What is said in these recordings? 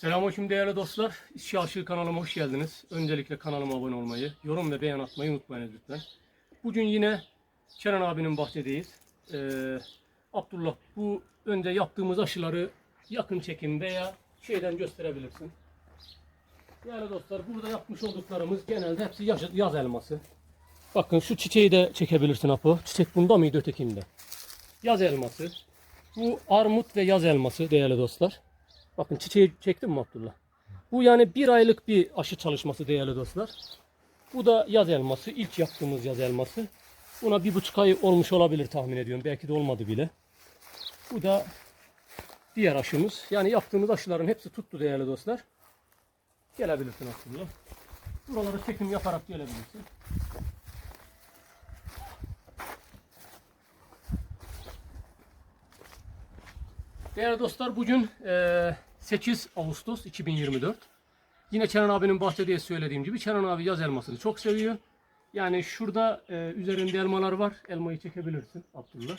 Selamünaleyküm değerli dostlar. İşçi Aşığı kanalıma hoş geldiniz. Öncelikle kanalıma abone olmayı, yorum ve beğen atmayı unutmayın lütfen. Bugün yine Kenan abinin bahçedeyiz. Ee, Abdullah bu önce yaptığımız aşıları yakın çekim veya şeyden gösterebilirsin. Değerli dostlar burada yapmış olduklarımız genelde hepsi yaz, yaz elması. Bakın şu çiçeği de çekebilirsin Apo. Çiçek bunda mıydı ötekinde? Yaz elması. Bu armut ve yaz elması değerli dostlar. Bakın çiçeği çektim mi Abdullah? Bu yani bir aylık bir aşı çalışması değerli dostlar. Bu da yaz elması. ilk yaptığımız yaz elması. Buna bir buçuk ay olmuş olabilir tahmin ediyorum. Belki de olmadı bile. Bu da diğer aşımız. Yani yaptığımız aşıların hepsi tuttu değerli dostlar. Gelebilirsin Abdullah. Buralara çekim yaparak gelebilirsin. Değerli dostlar bugün eee, 8 Ağustos 2024. Yine Kenan abinin bahçede söylediğim gibi Kenan abi yaz elmasını çok seviyor. Yani şurada eee, üzerinde elmalar var. Elmayı çekebilirsin Abdullah.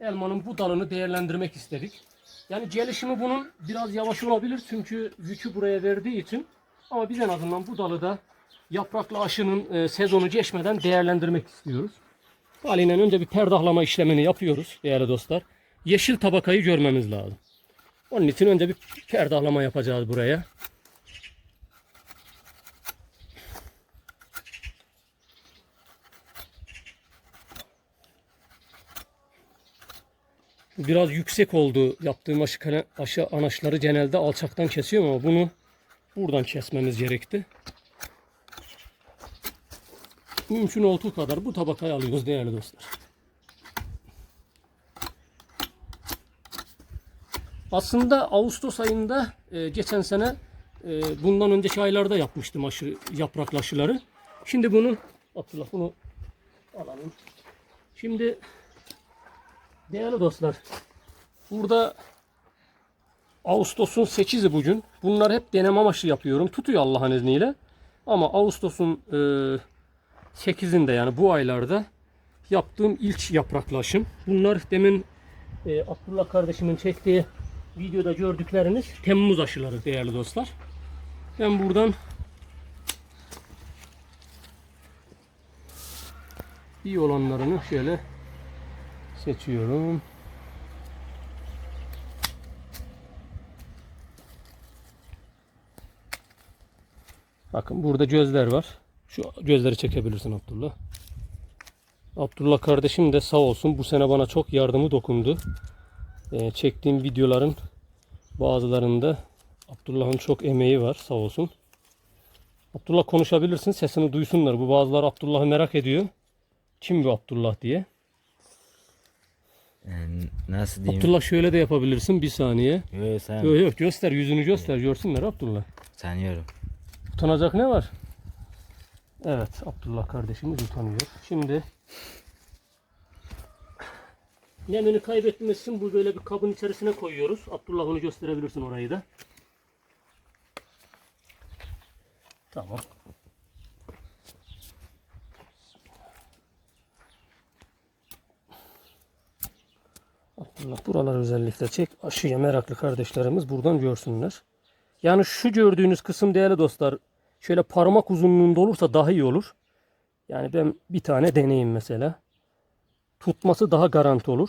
Elmanın bu dalını değerlendirmek istedik. Yani gelişimi bunun biraz yavaş olabilir çünkü yükü buraya verdiği için. Ama biz en azından bu dalı da yapraklı aşının eee, sezonu geçmeden değerlendirmek istiyoruz. Haliyle önce bir perdahlama işlemini yapıyoruz değerli dostlar. Yeşil tabakayı görmemiz lazım. Onun için önce bir perdahlama yapacağız buraya. Biraz yüksek oldu. Yaptığım aşı, aşı anaçları genelde alçaktan kesiyorum ama bunu buradan kesmemiz gerekti. Mümkün olduğu kadar bu tabakayı alıyoruz değerli dostlar. Aslında Ağustos ayında e, geçen sene e, bundan önceki aylarda yapmıştım aşı yapraklı aşıları. Şimdi bunu Abdullah bunu alalım. Şimdi değerli dostlar burada Ağustos'un 8'i bugün. Bunlar hep deneme amaçlı yapıyorum. Tutuyor Allah'ın izniyle. Ama Ağustos'un e, 8'inde yani bu aylarda yaptığım ilk yapraklı aşım. Bunlar demin e, Abdullah kardeşimin çektiği videoda gördükleriniz Temmuz aşıları değerli dostlar. Ben buradan iyi olanlarını şöyle seçiyorum. Bakın burada gözler var. Şu gözleri çekebilirsin Abdullah. Abdullah kardeşim de sağ olsun bu sene bana çok yardımı dokundu. Ee, çektiğim videoların bazılarında Abdullah'ın çok emeği var sağ olsun. Abdullah konuşabilirsin sesini duysunlar. Bu bazıları Abdullah'ı merak ediyor. Kim bu Abdullah diye. Yani nasıl diyeyim? Abdullah şöyle de yapabilirsin bir saniye. Yok sen Yok yok göster yüzünü göster görsünler Abdullah. tanıyorum. Utanacak ne var? Evet Abdullah kardeşimiz utanıyor. Şimdi nemini kaybetmesin bu böyle bir kabın içerisine koyuyoruz. Abdullah onu gösterebilirsin orayı da. Tamam. Abdullah buralar özellikle çek. Aşıya meraklı kardeşlerimiz buradan görsünler. Yani şu gördüğünüz kısım değerli dostlar şöyle parmak uzunluğunda olursa daha iyi olur. Yani ben bir tane deneyeyim mesela. Tutması daha garanti olur.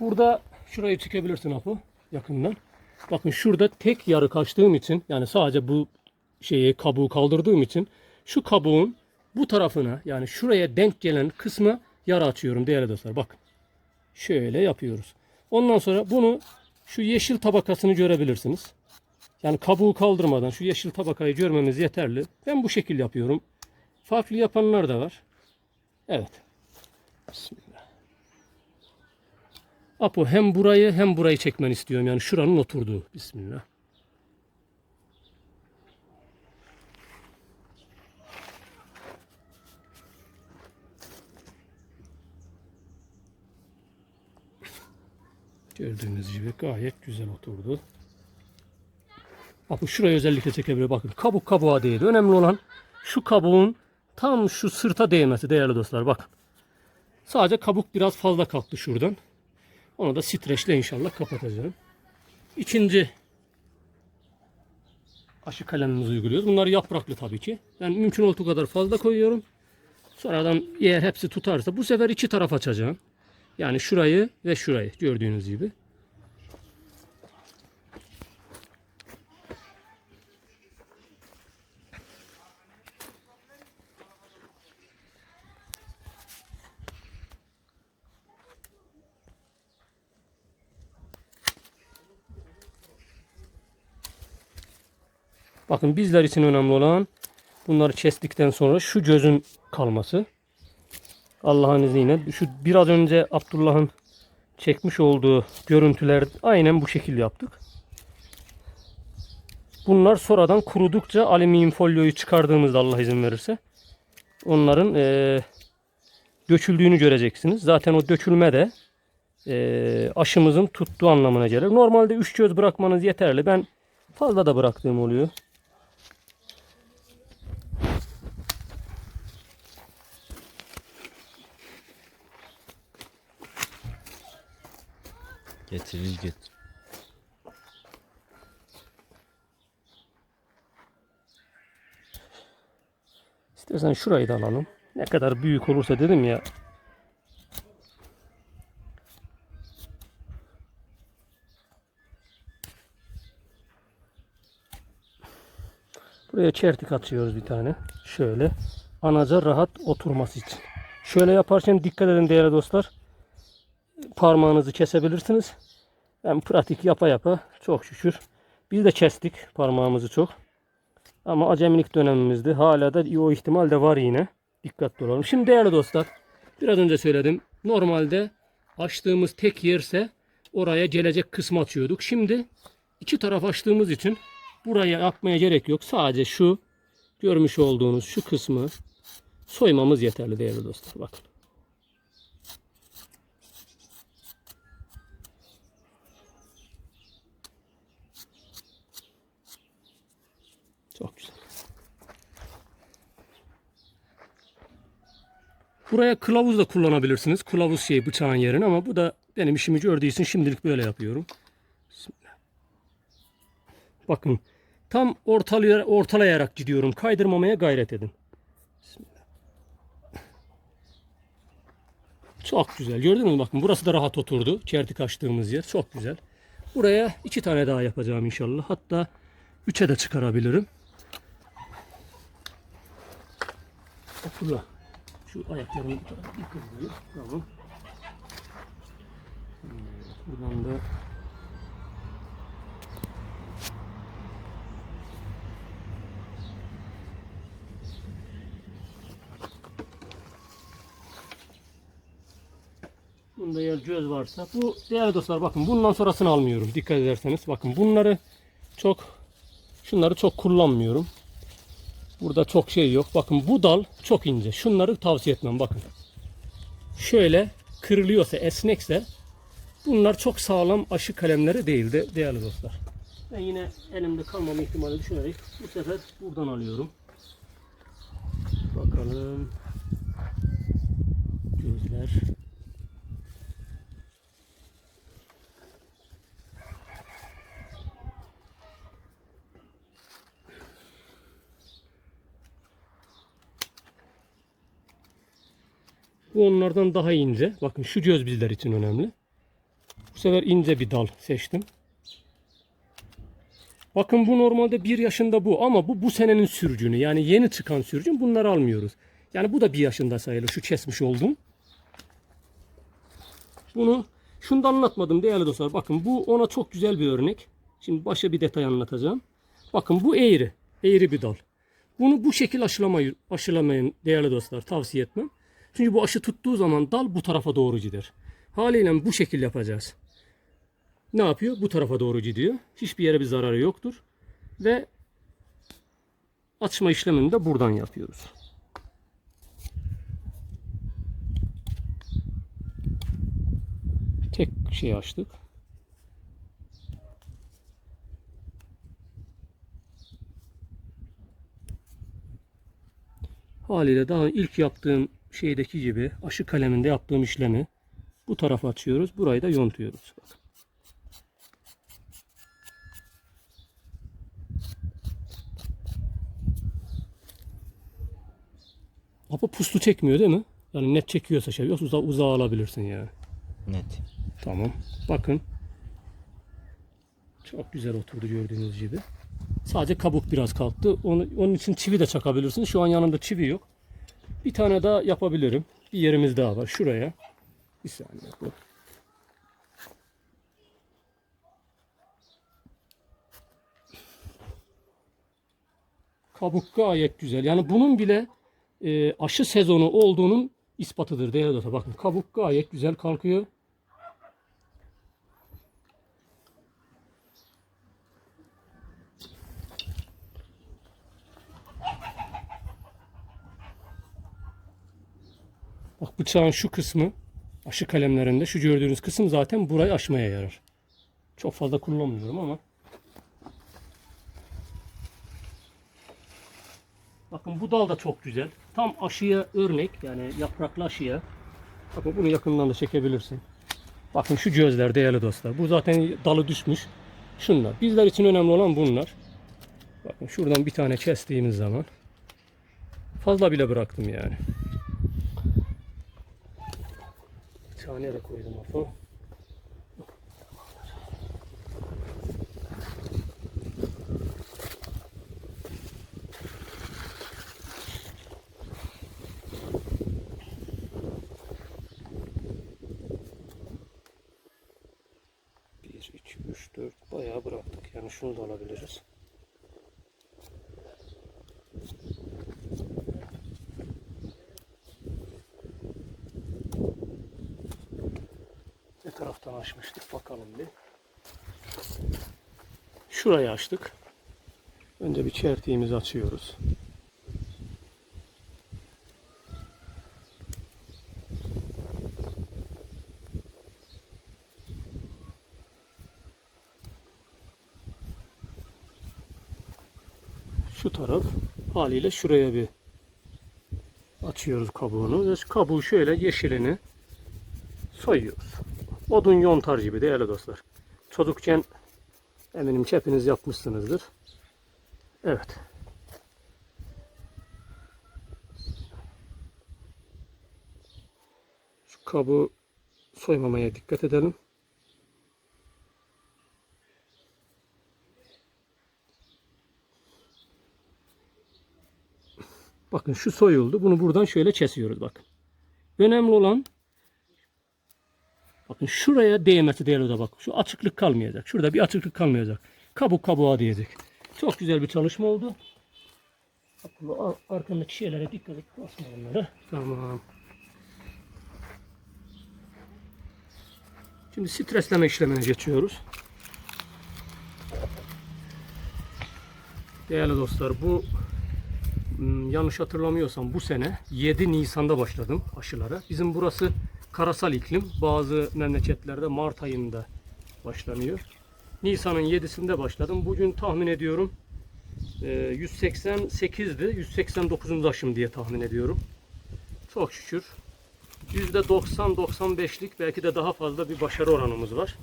Burada şurayı çekebilirsin Apo yakından. Bakın şurada tek yarı kaçtığım için yani sadece bu şeyi kabuğu kaldırdığım için şu kabuğun bu tarafına yani şuraya denk gelen kısma yara açıyorum değerli dostlar. Bakın. Şöyle yapıyoruz. Ondan sonra bunu şu yeşil tabakasını görebilirsiniz. Yani kabuğu kaldırmadan şu yeşil tabakayı görmemiz yeterli. Ben bu şekil yapıyorum. Farklı yapanlar da var. Evet. Bismillah. Apo hem burayı hem burayı çekmen istiyorum. Yani şuranın oturduğu. Bismillah. Gördüğünüz gibi gayet güzel oturdu. Bakın şuraya özellikle çekebilir. Bakın kabuk kabuğa değdi. Önemli olan şu kabuğun tam şu sırta değmesi değerli dostlar. Bakın. Sadece kabuk biraz fazla kalktı şuradan. Onu da streçle inşallah kapatacağım. İkinci aşı kalemimizi uyguluyoruz. Bunlar yapraklı tabii ki. Ben mümkün olduğu kadar fazla koyuyorum. Sonradan eğer hepsi tutarsa bu sefer iki taraf açacağım. Yani şurayı ve şurayı gördüğünüz gibi. Bakın bizler için önemli olan bunları kestikten sonra şu gözün kalması. Allah'ın izniyle şu biraz önce Abdullah'ın çekmiş olduğu görüntüler aynen bu şekilde yaptık. Bunlar sonradan kurudukça alüminyum folyoyu çıkardığımızda Allah izin verirse onların eee döküldüğünü göreceksiniz. Zaten o dökülme de eee, aşımızın tuttuğu anlamına gelir. Normalde 3 göz bırakmanız yeterli. Ben fazla da bıraktığım oluyor. Getiril getir. İstersen şurayı da alalım. Ne kadar büyük olursa dedim ya. Buraya çertik atıyoruz bir tane. Şöyle. Anaca rahat oturması için. Şöyle yaparken dikkat edin değerli dostlar. Parmağınızı kesebilirsiniz. Ben pratik yapa yapa çok şükür. Biz de kestik parmağımızı çok. Ama acemilik dönemimizdi. Hala da o ihtimal de var yine. Dikkatli olalım. Şimdi değerli dostlar, biraz önce söyledim. Normalde açtığımız tek yerse oraya gelecek kısmı açıyorduk. Şimdi iki taraf açtığımız için buraya yapmaya gerek yok. Sadece şu görmüş olduğunuz şu kısmı soymamız yeterli değerli dostlar. Bakın. Çok güzel. Buraya kılavuz da kullanabilirsiniz. Kılavuz şey bıçağın yerine ama bu da benim işimi gördüğü için şimdilik böyle yapıyorum. Bakın tam ortalaya, ortalayarak gidiyorum. Kaydırmamaya gayret edin. Çok güzel. Gördünüz mü? Bakın burası da rahat oturdu. Çertik açtığımız yer. Çok güzel. Buraya iki tane daha yapacağım inşallah. Hatta üçe de çıkarabilirim. Abdullah. Şu tarafa bir kıvırıyor. Tamam. Evet, Buradan da Bunda eğer göz varsa bu değerli dostlar bakın bundan sonrasını almıyorum dikkat ederseniz bakın bunları çok şunları çok kullanmıyorum. Burada çok şey yok. Bakın bu dal çok ince. Şunları tavsiye etmem bakın. Şöyle kırılıyorsa, esnekse bunlar çok sağlam aşı kalemleri değildi değerli dostlar. Ben yine elimde kalmama ihtimali düşünerek bu sefer buradan alıyorum. Bakalım. Gözler. Bu onlardan daha ince. Bakın şu göz bizler için önemli. Bu sefer ince bir dal seçtim. Bakın bu normalde bir yaşında bu ama bu bu senenin sürücünü. Yani yeni çıkan sürücün bunları almıyoruz. Yani bu da bir yaşında sayılır. Şu kesmiş oldum. Bunu şunu da anlatmadım değerli dostlar. Bakın bu ona çok güzel bir örnek. Şimdi başka bir detay anlatacağım. Bakın bu eğri. Eğri bir dal. Bunu bu şekil aşılamayı, aşılamayın değerli dostlar. Tavsiye etmem. Çünkü bu aşı tuttuğu zaman dal bu tarafa doğru gider. Haliyle bu şekil yapacağız. Ne yapıyor? Bu tarafa doğru gidiyor. Hiçbir yere bir zararı yoktur. Ve açma işlemini de buradan yapıyoruz. Tek şey açtık. Haliyle daha ilk yaptığım şeydeki gibi aşı kaleminde yaptığım işlemi bu tarafa açıyoruz. Burayı da yontuyoruz. Bak. Ama puslu çekmiyor değil mi? Yani net çekiyorsa şey yoksa uzağa, uzağa alabilirsin yani. Net. Tamam. Bakın. Çok güzel oturdu gördüğünüz gibi. Sadece kabuk biraz kalktı. Onu, onun için çivi de çakabilirsiniz. Şu an yanımda çivi yok. Bir tane daha yapabilirim. Bir yerimiz daha var. Şuraya. Bir saniye. Bu. Kabuk gayet güzel. Yani bunun bile e, aşı sezonu olduğunun ispatıdır değerli dostlar. Bakın kabuk gayet güzel kalkıyor. Bak bıçağın şu kısmı aşı kalemlerinde şu gördüğünüz kısım zaten burayı aşmaya yarar. Çok fazla kullanmıyorum ama. Bakın bu dal da çok güzel. Tam aşıya örnek yani yapraklı aşıya. Bakın bunu yakından da çekebilirsin. Bakın şu gözler değerli dostlar. Bu zaten dalı düşmüş. Şunlar. Bizler için önemli olan bunlar. Bakın şuradan bir tane kestiğimiz zaman fazla bile bıraktım yani. Tane de koydum dört bayağı bıraktık. Yani şunu da alabiliriz. Ne taraftan açmıştık bakalım bir. Şurayı açtık. Önce bir çertiğimizi açıyoruz. Şu taraf haliyle şuraya bir açıyoruz kabuğunu. Ve kabuğu şöyle yeşilini soyuyoruz. Odun yontar gibi değerli dostlar. Çocukken eminim ki hepiniz yapmışsınızdır. Evet. Şu kabuğu soymamaya dikkat edelim. Bakın şu soyuldu. Bunu buradan şöyle kesiyoruz bakın. Önemli olan bakın şuraya değmesi değerli de bak. Şu açıklık kalmayacak. Şurada bir açıklık kalmayacak. Kabuk kabuğa diyecek. Çok güzel bir çalışma oldu. Ar- arkamdaki şeylere dikkat et. Basma onları. Tamam. Şimdi stresleme işlemine geçiyoruz. Değerli dostlar bu Hmm, yanlış hatırlamıyorsam bu sene 7 Nisan'da başladım aşılara. Bizim burası karasal iklim. Bazı memleketlerde Mart ayında başlanıyor. Nisan'ın 7'sinde başladım. Bugün tahmin ediyorum e, 188'di. 189. aşım diye tahmin ediyorum. Çok şükür. %90-95'lik belki de daha fazla bir başarı oranımız var.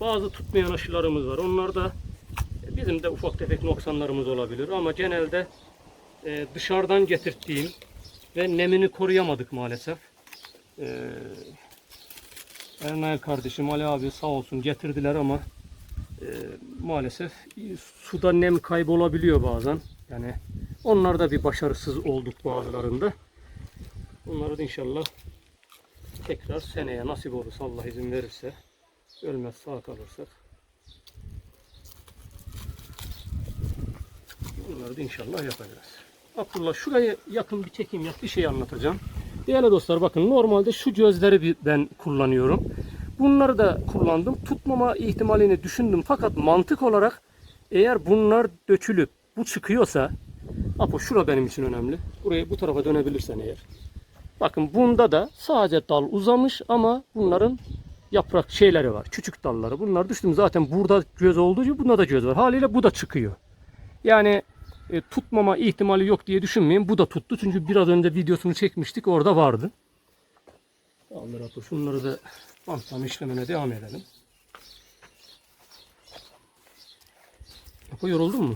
Bazı tutmayan aşılarımız var. Onlarda bizim de ufak tefek noksanlarımız olabilir ama genelde e, dışarıdan getirttiğim ve nemini koruyamadık maalesef. E, Ernayel kardeşim Ali abi sağ olsun getirdiler ama e, maalesef suda nem kaybolabiliyor bazen. Yani onlarda bir başarısız olduk bazılarında. Bunları da inşallah tekrar seneye nasip olursa Allah izin verirse ölmez sağ kalırsak bunları da inşallah yapacağız. Abdullah şuraya yakın bir çekim yap bir şey anlatacağım. Değerli dostlar bakın normalde şu gözleri ben kullanıyorum. Bunları da kullandım. Tutmama ihtimalini düşündüm fakat mantık olarak eğer bunlar dökülüp bu çıkıyorsa Apo şura benim için önemli. Buraya bu tarafa dönebilirsen eğer. Bakın bunda da sadece dal uzamış ama bunların yaprak şeyleri var. Küçük dalları. Bunlar düştüm zaten burada göz olduğu gibi bunda da göz var. Haliyle bu da çıkıyor. Yani e, tutmama ihtimali yok diye düşünmeyin. Bu da tuttu. Çünkü biraz önce videosunu çekmiştik. Orada vardı. Allah Apo şunları da bantlama işlemine devam edelim. Apo yoruldun mu?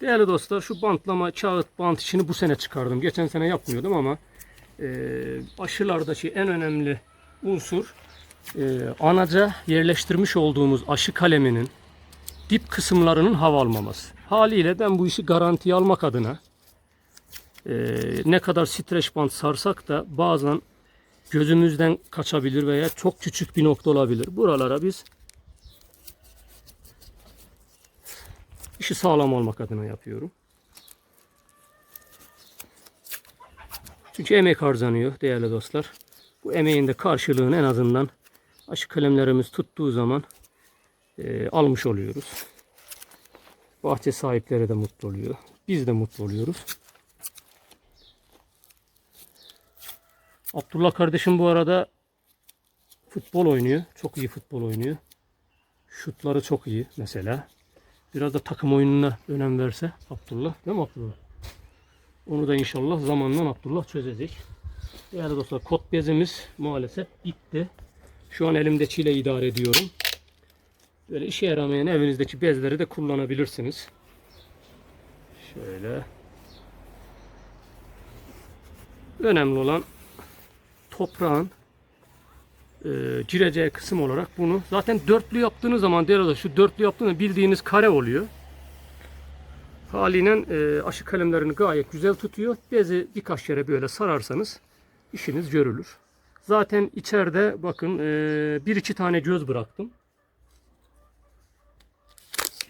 Değerli dostlar şu bantlama kağıt bant işini bu sene çıkardım. Geçen sene yapmıyordum ama e, aşılardaki en önemli unsur e, anaca yerleştirmiş olduğumuz aşı kaleminin dip kısımlarının hava almaması. Haliyle ben bu işi garantiye almak adına e, ne kadar streç bant sarsak da bazen gözümüzden kaçabilir veya çok küçük bir nokta olabilir. Buralara biz işi sağlam olmak adına yapıyorum. Çünkü emek harcanıyor değerli dostlar. Bu emeğin de karşılığını en azından aşı kalemlerimiz tuttuğu zaman e, almış oluyoruz. Bahçe sahipleri de mutlu oluyor. Biz de mutlu oluyoruz. Abdullah kardeşim bu arada futbol oynuyor. Çok iyi futbol oynuyor. Şutları çok iyi mesela. Biraz da takım oyununa önem verse Abdullah. Değil mi Abdullah? Onu da inşallah zamanla Abdullah çözecek. Değerli dostlar kot bezimiz maalesef bitti. Şu an elimde çile idare ediyorum. Böyle işe yaramayan evinizdeki bezleri de kullanabilirsiniz. Şöyle. Önemli olan toprağın e, gireceği kısım olarak bunu zaten dörtlü yaptığınız zaman derede şu dörtlü yaptığınızda bildiğiniz kare oluyor. Haliyle e, aşı kalemlerini gayet güzel tutuyor. Bezi birkaç kere böyle sararsanız işiniz görülür. Zaten içeride bakın e, bir iki tane göz bıraktım.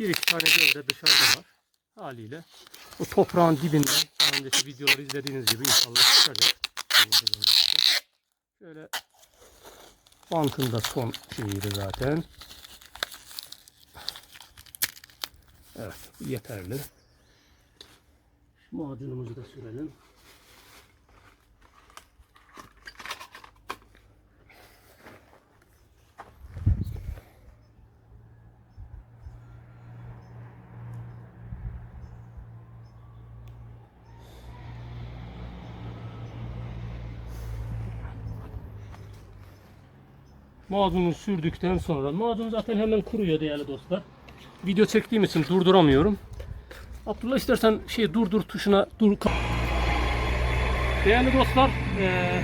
Bir iki tane göz de dışarıda var. Haliyle o toprağın dibinden daha önceki videoları izlediğiniz gibi inşallah çıkacak. Şöyle bantın da son şeyiydi zaten. Evet bu yeterli. Macunumuzu da sürelim. Macunu sürdükten sonra macun zaten hemen kuruyor değerli dostlar. Video çektiğim için durduramıyorum. Abdullah istersen şey durdur tuşuna dur. Değerli dostlar, eee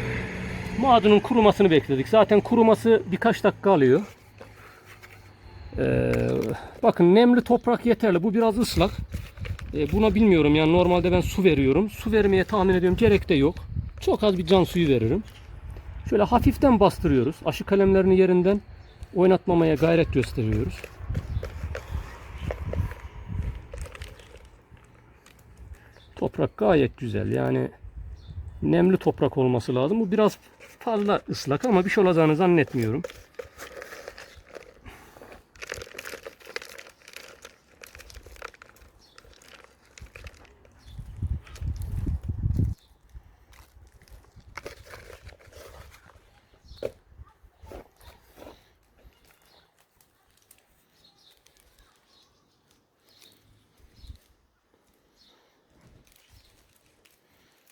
macunun kurumasını bekledik. Zaten kuruması birkaç dakika alıyor. Eee, bakın nemli toprak yeterli. Bu biraz ıslak. E, buna bilmiyorum yani normalde ben su veriyorum. Su vermeye tahmin ediyorum gerek de yok. Çok az bir can suyu veririm. Şöyle hafiften bastırıyoruz. Aşı kalemlerini yerinden oynatmamaya gayret gösteriyoruz. Toprak gayet güzel. Yani nemli toprak olması lazım. Bu biraz fazla ıslak ama bir şey olacağını zannetmiyorum.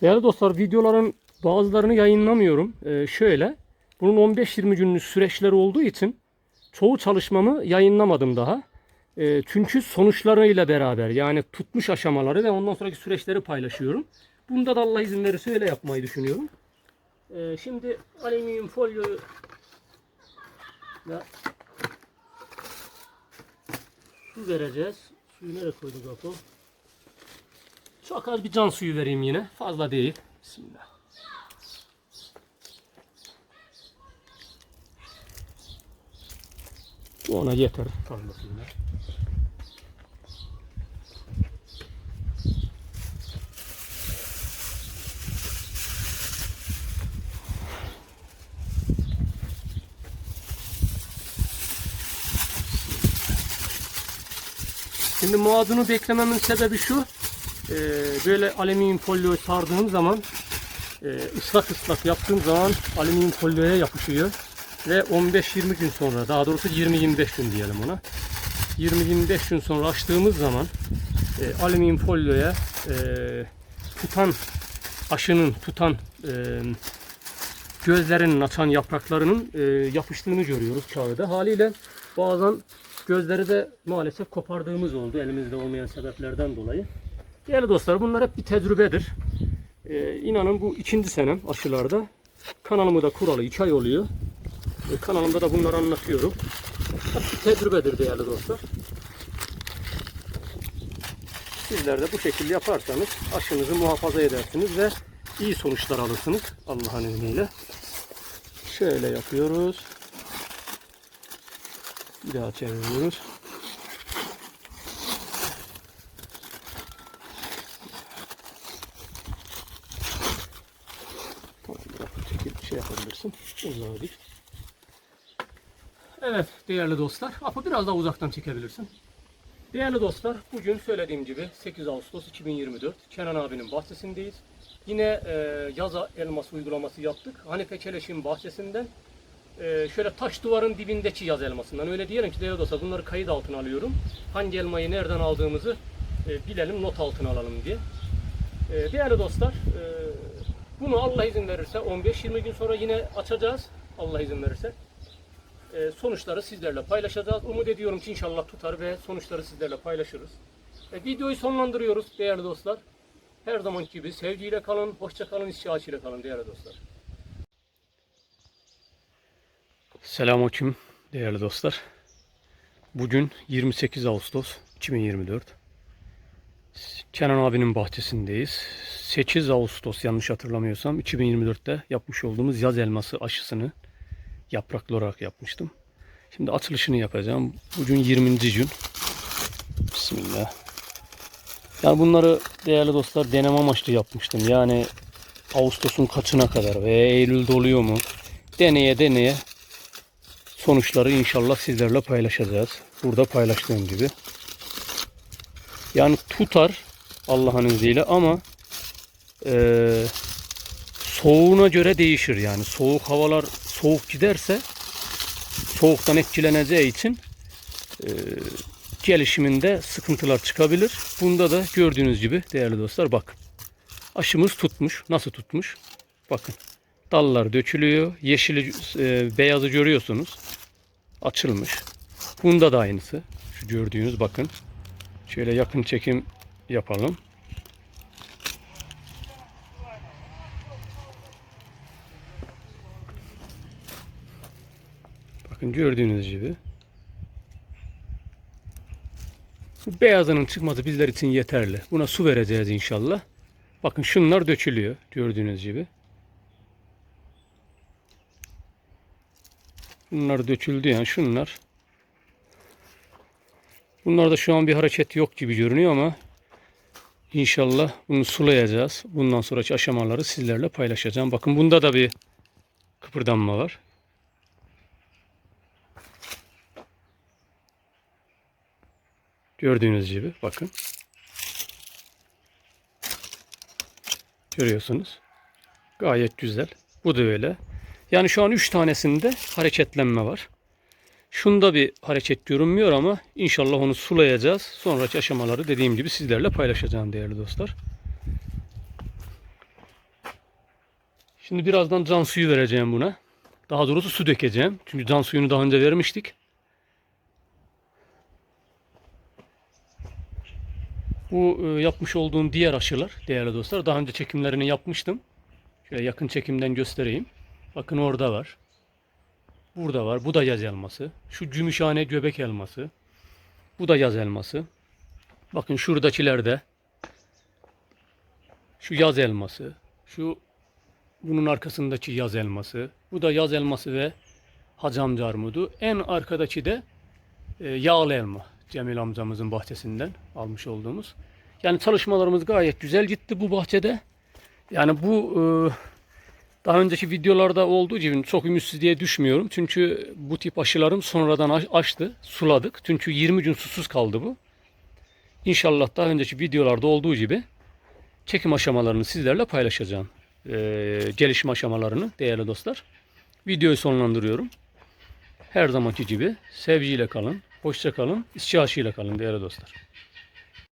Değerli dostlar videoların bazılarını yayınlamıyorum. Ee, şöyle bunun 15-20 günlük süreçleri olduğu için çoğu çalışmamı yayınlamadım daha. Ee, çünkü sonuçlarıyla beraber yani tutmuş aşamaları ve ondan sonraki süreçleri paylaşıyorum. Bunda da Allah izin verirse öyle yapmayı düşünüyorum. Ee, şimdi alüminyum folyoyu da su vereceğiz. Suyu nereye koyduk Apo? Çok az bir can suyu vereyim yine. Fazla değil. Bismillah. Bu ona yeter fazlasıyla. Şimdi muadını beklememin sebebi şu. Ee, böyle alüminyum folyoyu sardığım zaman e, ıslak ıslak yaptığım zaman alüminyum folyoya yapışıyor ve 15-20 gün sonra daha doğrusu 20-25 gün diyelim ona 20-25 gün sonra açtığımız zaman e, alüminyum folyoya e, tutan aşının tutan e, gözlerinin açan yapraklarının e, yapıştığını görüyoruz kağıda. Haliyle bazen gözleri de maalesef kopardığımız oldu elimizde olmayan sebeplerden dolayı. Değerli dostlar bunlar hep bir tecrübedir. E, inanın bu ikinci senem aşılarda. Kanalımı da kuralı 2 ay oluyor. E, kanalımda da bunları anlatıyorum. Hep bir tecrübedir değerli dostlar. Sizler de bu şekilde yaparsanız aşınızı muhafaza edersiniz ve iyi sonuçlar alırsınız Allah'ın izniyle. Şöyle yapıyoruz. Bir daha çeviriyoruz. Tamam, bırak, çekil, şey yapabilirsin. Uzağa dik. Evet değerli dostlar. Apo biraz daha uzaktan çekebilirsin. Değerli dostlar, bugün söylediğim gibi 8 Ağustos 2024 Kenan abinin bahçesindeyiz. Yine e, yaza elması uygulaması yaptık. Hanife Çeleş'in bahçesinden e, şöyle taş duvarın dibindeki yaz elmasından. Öyle diyelim ki değerli dostlar bunları kayıt altına alıyorum. Hangi elmayı nereden aldığımızı e, bilelim, not altına alalım diye. E, değerli dostlar, e, bunu Allah izin verirse 15-20 gün sonra yine açacağız. Allah izin verirse. E, sonuçları sizlerle paylaşacağız. Umut ediyorum ki inşallah tutar ve sonuçları sizlerle paylaşırız. E, videoyu sonlandırıyoruz değerli dostlar. Her zaman gibi sevgiyle kalın, hoşça kalın, istişaçıyla kalın değerli dostlar. Selamünaleyküm değerli dostlar. Bugün 28 Ağustos 2024. Kenan abinin bahçesindeyiz. 8 Ağustos yanlış hatırlamıyorsam 2024'te yapmış olduğumuz yaz elması aşısını yapraklı olarak yapmıştım. Şimdi açılışını yapacağım. Bugün 20. gün. Bismillah. Yani bunları değerli dostlar deneme amaçlı yapmıştım. Yani Ağustos'un kaçına kadar veya Eylül'de oluyor mu? Deneye deneye sonuçları inşallah sizlerle paylaşacağız. Burada paylaştığım gibi. Yani tutar Allah'ın izniyle ama eee soğuğuna göre değişir yani. Soğuk havalar soğuk giderse soğuktan etkileneceği için e, gelişiminde sıkıntılar çıkabilir. Bunda da gördüğünüz gibi değerli dostlar bakın. Aşımız tutmuş. Nasıl tutmuş? Bakın. Dallar dökülüyor. Yeşili, e, beyazı görüyorsunuz. Açılmış. Bunda da aynısı. Şu gördüğünüz bakın. Şöyle yakın çekim yapalım. Bakın gördüğünüz gibi. Bu beyazının çıkması bizler için yeterli. Buna su vereceğiz inşallah. Bakın şunlar dökülüyor gördüğünüz gibi. Bunlar döküldü yani şunlar. Bunlarda şu an bir hareket yok gibi görünüyor ama inşallah bunu sulayacağız. Bundan sonraki aşamaları sizlerle paylaşacağım. Bakın bunda da bir kıpırdanma var. Gördüğünüz gibi bakın. Görüyorsunuz. Gayet güzel. Bu da öyle. Yani şu an 3 tanesinde hareketlenme var. Şunda bir hareket görünmüyor ama inşallah onu sulayacağız. Sonraki aşamaları dediğim gibi sizlerle paylaşacağım değerli dostlar. Şimdi birazdan can suyu vereceğim buna. Daha doğrusu su dökeceğim. Çünkü can suyunu daha önce vermiştik. Bu e, yapmış olduğum diğer aşılar değerli dostlar. Daha önce çekimlerini yapmıştım. Şöyle yakın çekimden göstereyim. Bakın orada var. Burada var. Bu da yaz elması. Şu gümüşhane göbek elması. Bu da yaz elması. Bakın şuradakilerde. Şu yaz elması. Şu bunun arkasındaki yaz elması. Bu da yaz elması ve hacam armudu. En arkadaki de e, yağlı elma. Cemil amcamızın bahçesinden almış olduğumuz. Yani çalışmalarımız gayet güzel gitti bu bahçede. Yani bu e, daha önceki videolarda olduğu gibi çok ümitsiz diye düşmüyorum. Çünkü bu tip aşılarım sonradan açtı, suladık. Çünkü 20 gün susuz kaldı bu. İnşallah daha önceki videolarda olduğu gibi çekim aşamalarını sizlerle paylaşacağım. Ee, gelişim aşamalarını değerli dostlar. Videoyu sonlandırıyorum. Her zamanki gibi sevgiyle kalın, hoşça kalın, istişaşıyla kalın değerli dostlar.